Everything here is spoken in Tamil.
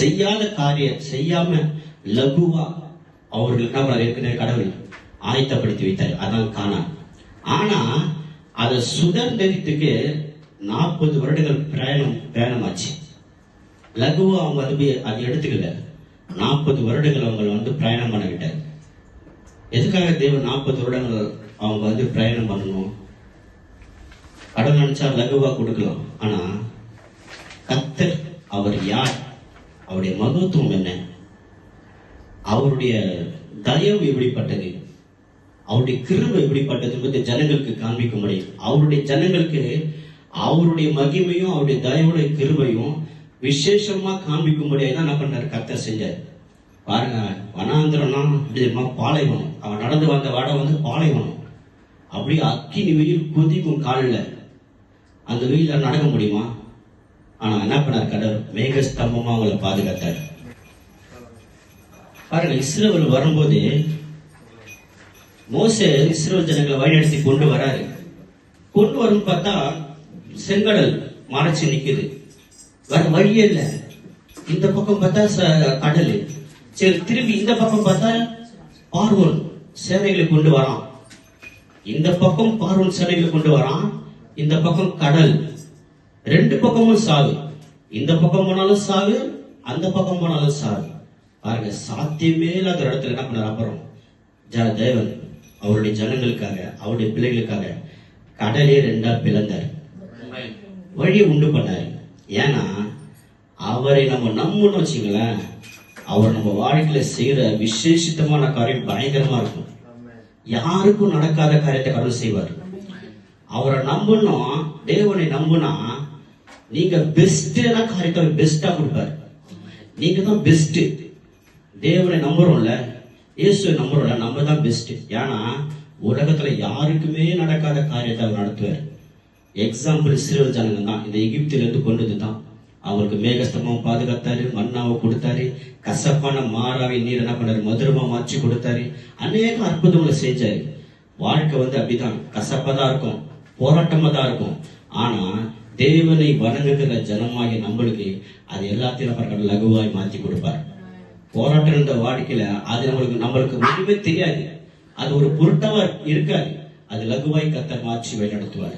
செய்யாத காரியம் செய்யாம லகுவா அவர்களுக்கு என்ன ஏற்கனவே கடவுள் ஆயத்தப்படுத்தி வைத்தார். அதான் காணா ஆனா அதை சுதந்திரத்துக்கு நாற்பது வருடங்கள் பிரயாணம் பிரயாணமாச்சு. லகுவா அவங்க வந்து அது அதை எடுத்துக்கல. நாற்பது வருடங்கள் அவங்க வந்து பிரயாணம் பண்ண விட்டார் எதுக்காக தேவன் நாற்பது வருடங்கள் அவங்க வந்து பிரயாணம் பண்ணணும்? கடவுள் நினைச்சா லகுவா கொடுக்கலாம். ஆனா கத்தர் அவர் யார்? அவருடைய மகத்துவம் என்ன? அவருடைய தயவு எப்படிப்பட்டது? அவருடைய கிருபை எப்படிப்பட்டது என்பதை ஜனங்களுக்கு காண்பிக்க முடியும் அவருடைய ஜனங்களுக்கு அவருடைய மகிமையும் அவருடைய தயவுடைய கிருபையும் விசேஷமா காண்பிக்கும்படியாக தான் என்ன பண்ணார்? கத்தர் செஞ்சார். பாருங்க வனாந்திரம்னா இப்படி தெரியுமா பாலைவனம். அவன் நடந்து வந்த வடை வந்து பாலைவனம். அப்படியே அக்கினி வெயில் கொதிக்கும் காலில் அந்த வெயில நடக்க முடியுமா? ஆனா என்ன பண்ணார் கடவுள்? மேக ஸ்தம்பமா அவங்களை பாதுகாத்தார். பாருங்க இஸ்ரோவில் வரும்போது மோச இஸ்ரோ ஜனங்களை வழிநடத்தி கொண்டு வராரு. கொண்டு வரும் பார்த்தா செங்கடல் மறைச்சு நிக்குது. வேற வழியே இல்லை. இந்த பக்கம் பார்த்தா ச- கடல். சரி திரும்பி இந்த பக்கம் பார்த்தா பார்வன் சேனைகளை கொண்டு வரான். இந்த பக்கம் பார்வன் சேனைகளை கொண்டு வரான். இந்த பக்கம் கடல். ரெண்டு பக்கமும் சாவு இந்த பக்கம் போனாலும் சாவு அந்த பக்கம் போனாலும் சாவு பாருங்க சாத்தியமே இல்லாத ஒரு இடத்துல என்ன பண்ணார்? அப்புறம் ஜ தேவன் அவருடைய ஜனங்களுக்காக அவருடைய பிள்ளைகளுக்காக கடலே ரெண்டா பிளந்தார். வழியை உண்டு பண்ணார். ஏன்னா அவரை நம்ம நம்பணும் வச்சுங்களேன் அவர் நம்ம வாழ்க்கையில செய்யற விசேஷித்தமான காரியம் பயங்கரமா இருக்கும். யாருக்கும் நடக்காத காரியத்தை கடவுள் செய்வார். அவரை நம்பணும் தேவனை நம்புனா நீங்க பெஸ்டான காரியத்தை பெஸ்டா கொடுப்பாரு. நீங்க தான் பெஸ்ட் தேவனை நம்புறோம்ல இயேசுவை நம்புறோம்ல நம்ம தான் பெஸ்ட் ஏன்னா உலகத்துல யாருக்குமே நடக்காத காரியத்தை அவர் நடத்துவார். எக்ஸாம்பிள் சிறுவர் ஜனங்க தான். இந்த எகிப்தில இருந்து கொண்டது தான் அவருக்கு மேகஸ்தமம் பாதுகாத்தாரு மண்ணாவை கொடுத்தாரு கசப்பான மாறாவை நீர் என்ன பண்ணாரு? மதுரமா மாற்றி கொடுத்தாரு. அநேக அற்புதங்களை செஞ்சாரு. வாழ்க்கை வந்து அப்படிதான் கசப்பா தான் இருக்கும். போராட்டமா தான் இருக்கும். ஆனா தேவனை வணங்குகிற ஜனமாகி நம்மளுக்கு அது எல்லாத்தையும் அவர்கள் லகுவாய் மாற்றி கொடுப்பார். போராட்டம் என்ற வாடிக்கையில அது நம்மளுக்கு நம்மளுக்கு ஒன்றுமே தெரியாது. அது ஒரு பொருட்டவர் இருக்காது. அது லகுவாய் கத்த மாற்றி வழி நடத்துவார்